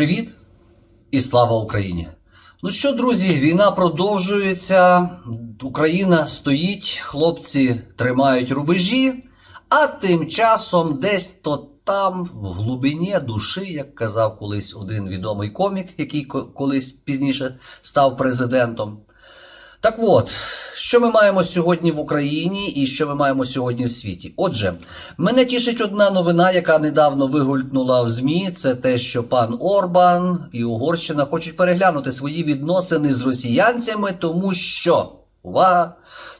Привіт і слава Україні! Ну що, друзі, війна продовжується. Україна стоїть, хлопці тримають рубежі, а тим часом десь то там, в глибині душі, як казав колись один відомий комік, який колись пізніше став президентом. Так от, що ми маємо сьогодні в Україні і що ми маємо сьогодні в світі? Отже, мене тішить одна новина, яка недавно вигулькнула в ЗМІ. Це те, що пан Орбан і Угорщина хочуть переглянути свої відносини з росіянцями, тому що увага!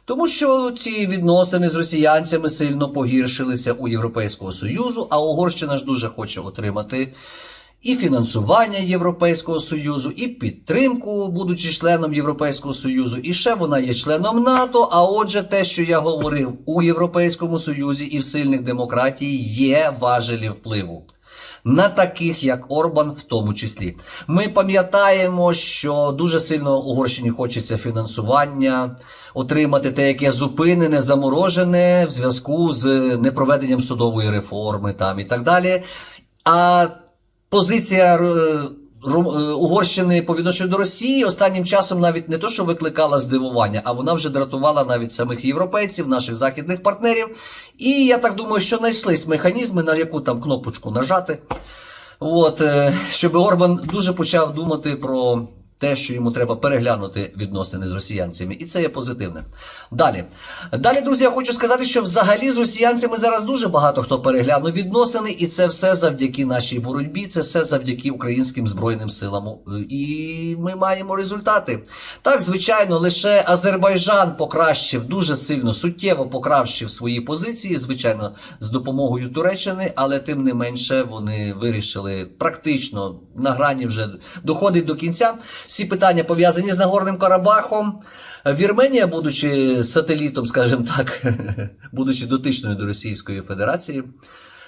Тому що ці відносини з росіянцями сильно погіршилися у Європейського Союзу, а Угорщина ж дуже хоче отримати і фінансування Європейського Союзу, і підтримку, будучи членом Європейського Союзу, і ще вона є членом НАТО. А отже, те, що я говорив у Європейському Союзі і в сильних демократій, є важелі впливу. На таких як Орбан, в тому числі, ми пам'ятаємо, що дуже сильно Угорщині хочеться фінансування, отримати те, яке зупинене, заморожене в зв'язку з непроведенням судової реформи там і так далі. А позиція е, е, Угорщини по відношенню до Росії останнім часом навіть не то, що викликала здивування, а вона вже дратувала навіть самих європейців, наших західних партнерів. І я так думаю, що знайшлись механізми, на яку там кнопочку нажати. От, е, щоб Орбан дуже почав думати про те, що йому треба переглянути відносини з росіянцями, і це є позитивне. Далі. Далі, друзі, я хочу сказати, що взагалі з росіянцями зараз дуже багато хто переглянув відносини, і це все завдяки нашій боротьбі, це все завдяки українським збройним силам. І ми маємо результати. Так, звичайно, лише Азербайджан покращив дуже сильно, суттєво покращив свої позиції, звичайно, з допомогою Туреччини, але тим не менше вони вирішили практично на грані вже доходить до кінця. Всі питання пов'язані з Нагорним Карабахом. Вірменія, будучи сателітом, скажімо так, будучи дотичною до Російської Федерації,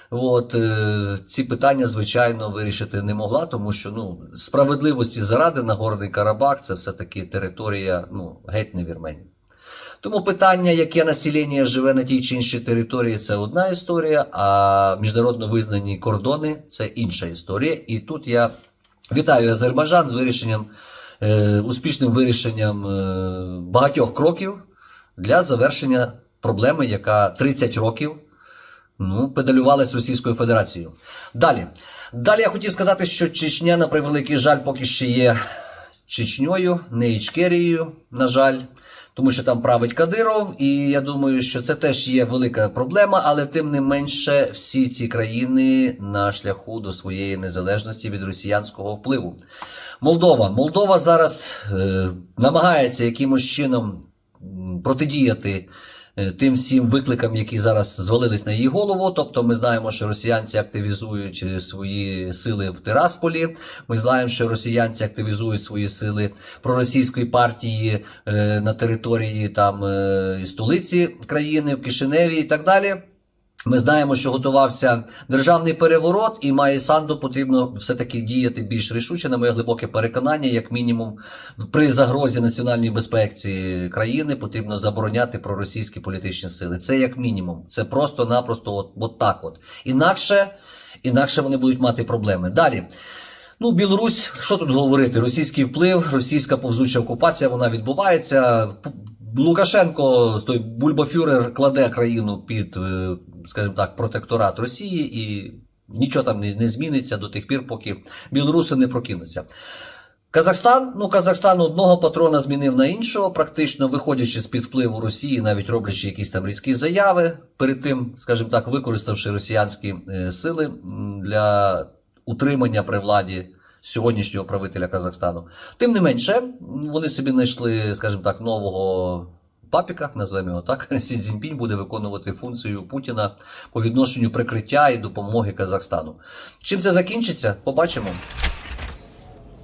От е, ці питання, звичайно, вирішити не могла, тому що ну справедливості заради Нагорний Карабах це все-таки територія, ну геть не Вірменії. Тому питання, яке населення живе на тій чи іншій території, це одна історія, а міжнародно визнані кордони це інша історія. І тут я вітаю Азербайджан з вирішенням, е, успішним вирішенням е, багатьох кроків для завершення проблеми, яка 30 років ну, педалювалась Російською Федерацією. Далі. Далі я хотів сказати, що Чечня, на превеликий жаль, поки ще є Чечньою, не Ічкерією, на жаль. Тому що там править Кадиров, і я думаю, що це теж є велика проблема, але тим не менше всі ці країни на шляху до своєї незалежності від росіянського впливу. Молдова. Молдова зараз е, намагається якимось чином протидіяти тим всім викликам, які зараз звалились на її голову. Тобто, ми знаємо, що росіянці активізують е, свої сили в Тирасполі. Ми знаємо, що росіянці активізують свої сили проросійської партії е, на території там е, столиці країни в Кишиневі і так далі. Ми знаємо, що готувався державний переворот, і має Санду потрібно все-таки діяти більш рішуче, на моє глибоке переконання, як мінімум, при загрозі національній безпеці країни потрібно забороняти проросійські політичні сили. Це як мінімум. Це просто-напросто от, от так. От. Інакше, інакше вони будуть мати проблеми. Далі. Ну, Білорусь, що тут говорити? Російський вплив, російська повзуча окупація, вона відбувається. Лукашенко, той бульбафюрер, кладе країну під, е, скажімо так, протекторат Росії, і нічого там не, не зміниться до тих пір, поки білоруси не прокинуться. Казахстан, ну Казахстан одного патрона змінив на іншого, практично виходячи з під впливу Росії, навіть роблячи якісь там різкі заяви, перед тим, скажімо так, використавши росіянські е, сили для утримання при владі сьогоднішнього правителя Казахстану. Тим не менше, вони собі знайшли, скажімо так, нового. Папіка, назвемо його так, Сі Цзіньпінь буде виконувати функцію Путіна по відношенню прикриття і допомоги Казахстану. Чим це закінчиться, побачимо.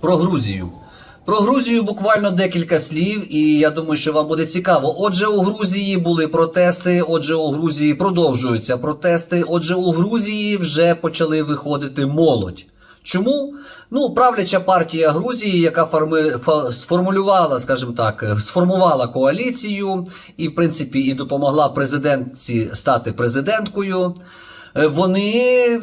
Про Грузію. Про Грузію буквально декілька слів, і я думаю, що вам буде цікаво. Отже, у Грузії були протести. Отже, у Грузії продовжуються протести. Отже, у Грузії вже почали виходити молодь. Чому? Ну, правляча партія Грузії, яка форми, фа- сформулювала, скажімо так, е, сформувала коаліцію і, в принципі, і допомогла президентці стати президенткою. е, Вони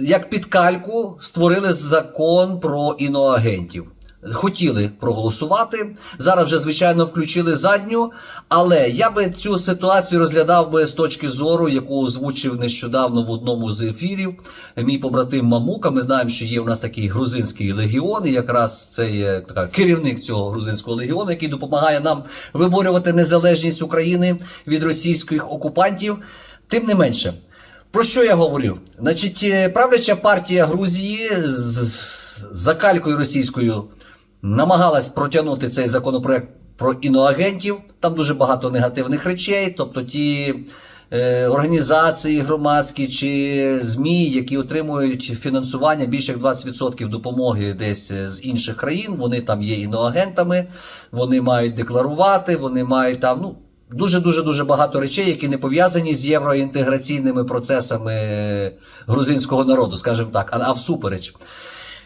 як під кальку створили закон про іноагентів. Хотіли проголосувати. Зараз вже, звичайно, включили задню. Але я би цю ситуацію розглядав би з точки зору, яку озвучив нещодавно в одному з ефірів мій побратим Мамука. Ми знаємо, що є у нас такий грузинський легіон, і якраз це є така керівник цього грузинського легіону, який допомагає нам виборювати незалежність України від російських окупантів. Тим не менше. Про що я говорю? Значить, е, правляча партія Грузії з, з закалькою російською намагалась протягнути цей законопроект про іноагентів. Там дуже багато негативних речей. Тобто ті е, організації громадські чи ЗМІ, які отримують фінансування більше як 20% допомоги десь е, з інших країн, вони там є іноагентами, вони мають декларувати, вони мають там. ну, Дуже дуже дуже багато речей, які не пов'язані з євроінтеграційними процесами грузинського народу, скажімо так, а всупереч.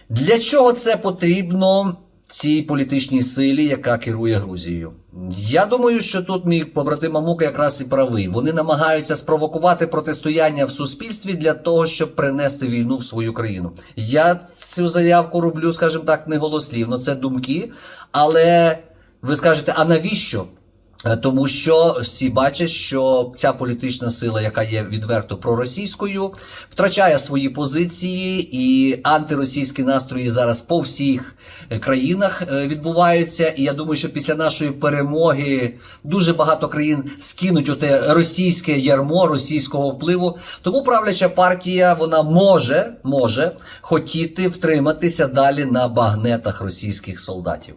Для чого це потрібно цій політичній силі, яка керує Грузією? Я думаю, що тут мій побратим Мамука якраз і правий. Вони намагаються спровокувати протистояння в суспільстві для того, щоб принести війну в свою країну. Я цю заявку роблю, скажімо так, не голослівно, це думки. Але ви скажете, а навіщо? Е, Тому що всі бачать, що ця політична сила, яка є відверто проросійською, втрачає свої позиції, і антиросійські настрої зараз по всіх е, країнах е, відбуваються. І я думаю, що після нашої перемоги дуже багато країн скинуть оте російське ярмо російського впливу. Тому правляча партія вона може, може хотіти втриматися далі на багнетах російських солдатів.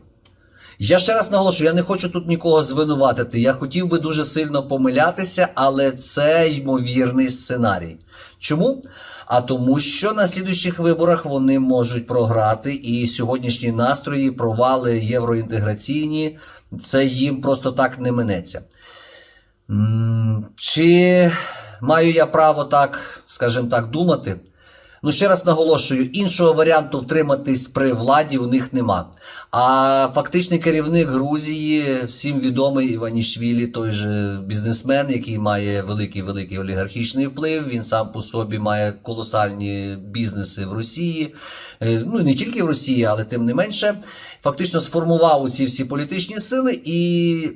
Я ще раз наголошую, я не хочу тут нікого звинуватити. Я хотів би дуже сильно помилятися, але це ймовірний сценарій. Чому? А тому, що на слідуючих виборах вони можуть програти, і сьогоднішні настрої, провали євроінтеграційні, це їм просто так не минеться. Чи маю я право так, скажімо так, думати? Ну, ще раз наголошую, іншого варіанту втриматись при владі у них нема. А фактичний керівник Грузії, всім відомий Іванішвілі, той же бізнесмен, який має великий великий олігархічний вплив. Він сам по собі має колосальні бізнеси в Росії. Е, Ну не тільки в Росії, але тим не менше, фактично сформував ці всі політичні сили і.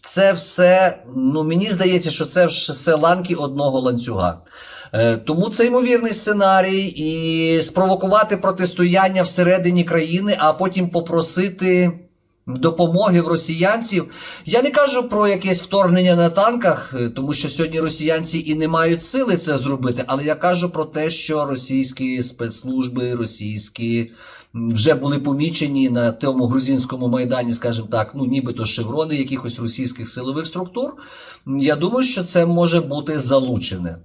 Це все, ну мені здається, що це все ланки одного ланцюга. Е, Тому це ймовірний сценарій, і спровокувати протистояння всередині країни, а потім попросити допомоги в росіянців. Я не кажу про якесь вторгнення на танках, е, тому що сьогодні росіянці і не мають сили це зробити. Але я кажу про те, що російські спецслужби, російські вже були помічені на тому грузинському майдані, скажімо так, ну нібито шеврони якихось російських силових структур. Я думаю, що це може бути залучене.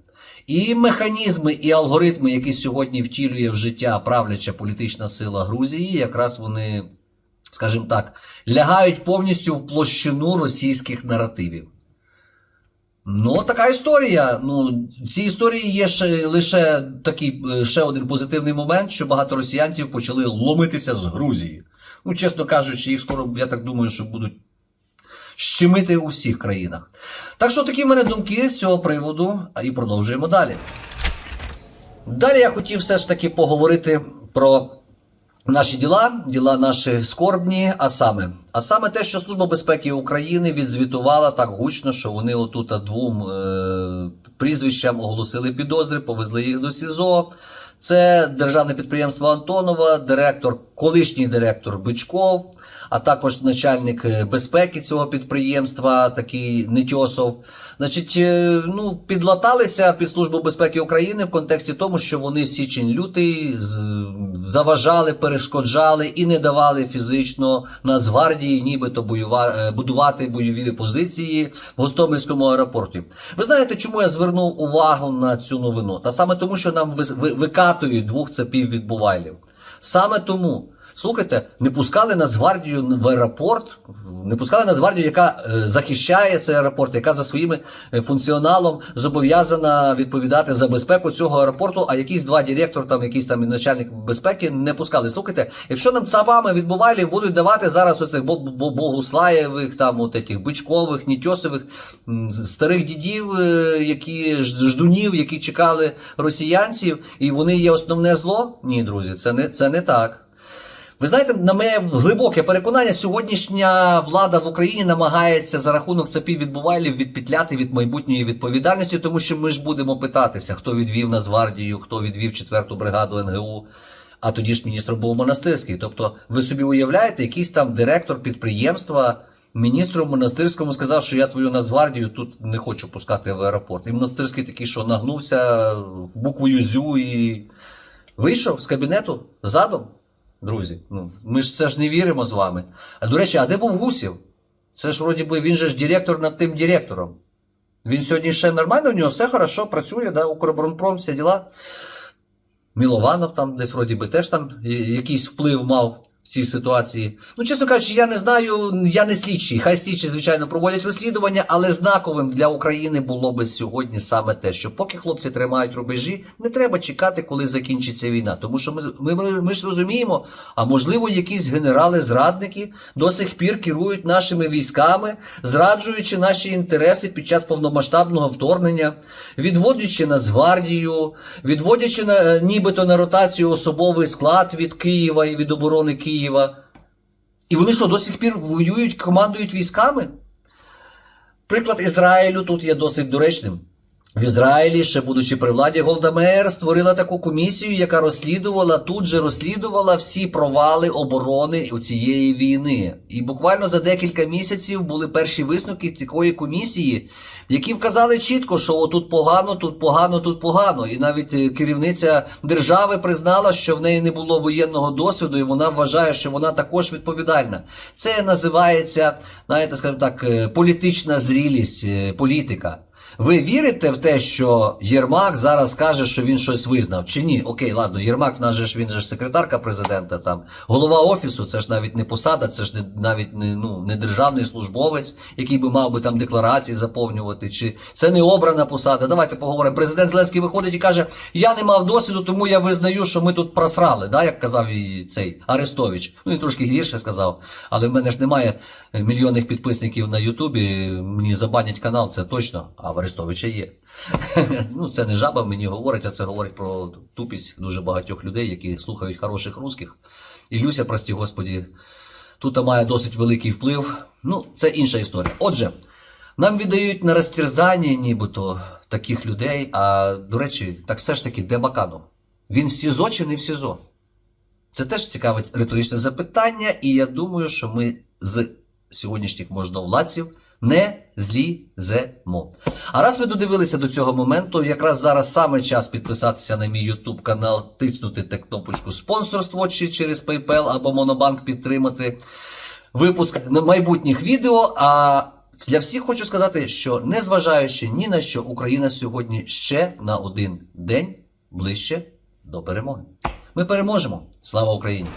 І механізми, і алгоритми, які сьогодні втілює в життя правляча політична сила Грузії, якраз вони, скажімо так, лягають повністю в площину російських наративів. Ну, така історія. Ну, в цій історії є ще лише такий е, ще один позитивний момент, що багато росіянців почали ломитися з Грузії. Ну, чесно кажучи, їх скоро, я так думаю, що будуть щемити у всіх країнах. Так що такі в мене думки з цього приводу, і продовжуємо далі. Далі я хотів все ж таки поговорити про наші діла, діла наші скорбні, а саме. А саме те, що Служба безпеки України відзвітувала так гучно, що вони отут двом е- прізвищам оголосили підозри, повезли їх до СІЗО. Це державне підприємство Антонова, директор, колишній директор Бичков, а також начальник е, безпеки цього підприємства, такий Нетьосов. Значить, е, ну, підлаталися під Службу безпеки України в контексті тому, що вони в січень лютий заважали, перешкоджали і не давали фізично Нацгвардії нібито е, будувати бойові позиції в Гостомельському аеропорті. Ви знаєте, чому я звернув увагу на цю новину? Та саме тому, що нам викатують двох цепів відбувайлів. Саме тому, Слухайте, не пускали Нацгвардію в аеропорт, не пускали Нацгвардію, яка е, захищає цей аеропорт, яка за своїм е, функціоналом зобов'язана відповідати за безпеку цього аеропорту, а якийсь два директор, там якийсь там начальник безпеки не пускали. Слухайте, якщо нам цабами відбувалі будуть давати зараз оцих Бо- Бо- Богуслаєвих, там от этих бичкових, нітьосових старих дідів, е, які ждунів, які чекали росіянців, і вони є основне зло? Ні, друзі, це не, це не так. Ви знаєте, на моє глибоке переконання, сьогоднішня влада в Україні намагається за рахунок цапів відбувайлів відпетляти від майбутньої відповідальності, тому що ми ж будемо питатися, хто відвів Нацгвардію, хто відвів 4-ту бригаду НГУ. А тоді ж міністром був монастирський. Тобто, ви собі уявляєте, якийсь там директор підприємства міністру монастирському сказав, що я твою Нацгвардію тут не хочу пускати в аеропорт. І монастирський такий, що нагнувся в букву Юзю і вийшов з кабінету задом. Друзі, ну ми ж це ж не віримо з вами. А до речі, а де був Гусів? Це ж вроді би він же ж директор над тим директором. Він сьогодні ще нормально, у нього все хорошо, працює, да, Укроборонпром, всі діла. Мілованов там десь вроді би теж там якийсь вплив мав в цій ситуації. Ну, чесно кажучи, я не знаю, я не слідчий. Хай слідчі, звичайно, проводять розслідування, але знаковим для України було би сьогодні саме те, що поки хлопці тримають рубежі, не треба чекати, коли закінчиться війна. Тому що ми, ми, ми, ж розуміємо, а можливо, якісь генерали-зрадники до сих пір керують нашими військами, зраджуючи наші інтереси під час повномасштабного вторгнення, відводячи Нацгвардію, відводячи на, е, нібито на ротацію особовий склад від Києва і від оборони Києва. І вони що, до сих пір воюють, командують військами? Приклад Ізраїлю тут є досить доречним. В Ізраїлі, ще будучи при владі, Голда Меєр створила таку комісію, яка розслідувала, тут же розслідувала всі провали оборони у цієї війни. І буквально за декілька місяців були перші висновки такої комісії, які вказали чітко, що тут погано, тут погано, тут погано. І навіть е, керівниця держави признала, що в неї не було воєнного досвіду, і вона вважає, що вона також відповідальна. Це називається, знаєте, скажімо так, е, політична зрілість, е, політика. Ви вірите в те, що Єрмак зараз каже, що він щось визнав? Чи ні? Окей, ладно, Єрмак в же ж він же ж секретарка президента, там голова офісу, це ж навіть не посада, це ж не навіть не, ну, не державний службовець, який би мав би там декларації заповнювати. Чи це не обрана посада? Давайте поговоримо. Президент Зеленський виходить і каже: Я не мав досвіду, тому я визнаю, що ми тут просрали, да, як казав і цей Арестович. Ну він трошки гірше сказав, але в мене ж немає мільйонних підписників на Ютубі. Мені забанять канал, це точно. А в Арестовича є. ну, це не жаба мені говорить, а це говорить про тупість дуже багатьох людей, які слухають хороших русських. І Люся, прості господі, тут має досить великий вплив. Ну, це інша історія. Отже, нам віддають на розтвірзання нібито таких людей. А до речі, так все ж таки, де Баканов? Він в СІЗО чи не в СІЗО? Це теж цікаве риторичне запитання, і я думаю, що ми з сьогоднішніх можновладців не зліземо. А раз ви додивилися до цього моменту, якраз зараз саме час підписатися на мій YouTube канал, тиснути те кнопочку спонсорство чи через PayPal або Монобанк підтримати випуск майбутніх відео. А для всіх хочу сказати, що незважаючи ні на що, Україна сьогодні ще на один день ближче до перемоги. Ми переможемо. Слава Україні!